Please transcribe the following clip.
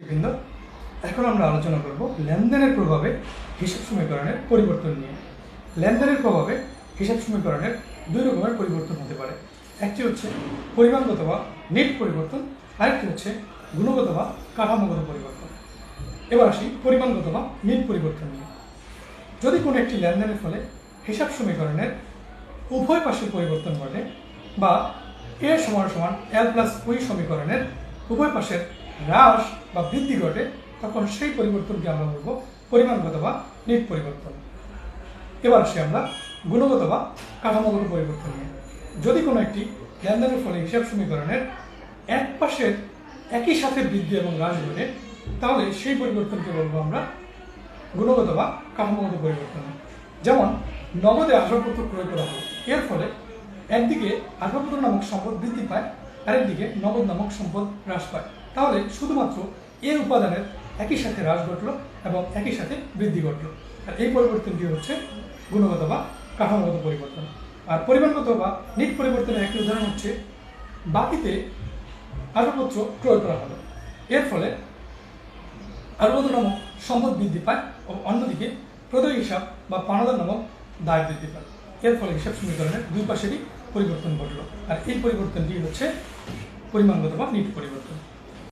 বৃন্দ এখন আমরা আলোচনা করব লেনদেনের প্রভাবে হিসাব সমীকরণের পরিবর্তন নিয়ে। লেনদেনের প্রভাবে হিসাব সমীকরণের দুই রকমের পরিবর্তন হতে পারে। একটি হচ্ছে পরিমাণগত বা নেট পরিবর্তন, আরেকটি হচ্ছে গুণগত বা কাঠামোগত পরিবর্তন। এবার আসি পরিমাণগত বা নেট পরিবর্তন নিয়ে। যদি কোনো একটি লেনদেনের ফলে হিসাব সমীকরণের উভয় পাশের পরিবর্তন ঘটে বা এ সমান সমান এল প্লাস ওই সমীকরণের উভয় পাশের হ্রাস বা বৃদ্ধি ঘটে, তখন সেই পরিবর্তনকে আমরা বলব পরিমাণগত বা নিট পরিবর্তন। এবার আসি আমরা গুণগত বা কাঠামোগত পরিবর্তন নিয়ে। যদি কোনো একটি লেনদেনের ফলে হিসাব সমীকরণের এক পাশের একই সাথে বৃদ্ধি এবং হ্রাস ঘটে, তাহলে সেই পরিবর্তনকে বলব আমরা গুণগত বা কাঠামোগত পরিবর্তন। যেমন, নগদে আসবাবপত্র ক্রয় করা হয়। এর ফলে একদিকে আসবাবপত্র নামক সম্পদ বৃদ্ধি পায় আরেকদিকে নগদ নামক সম্পদ হ্রাস পায়। তাহলে শুধুমাত্র এর উপাদানের একই সাথে হ্রাস ঘটলো এবং একই সাথে বৃদ্ধি ঘটলো। আর এই পরিবর্তনটি হচ্ছে গুণগত বা কাঠামোগত পরিবর্তন। আর পরিমাণগত বা নিট পরিবর্তনের একটি উদাহরণ হচ্ছে, বাকিতে আসবাবপত্র ক্রয় করা হলো এর ফলে আরবদ নামক সম্পদ বৃদ্ধি পায় ও অন্যদিকে প্রদয় হিসাব বা পানাদার নামক দায় বৃদ্ধি পায়। এর ফলে হিসাব সমীকরণের দুই পাশেরই পরিবর্তন ঘটল। আর এই পরিবর্তনটি হচ্ছে পরিমাণগত বা নিট পরিবর্তন।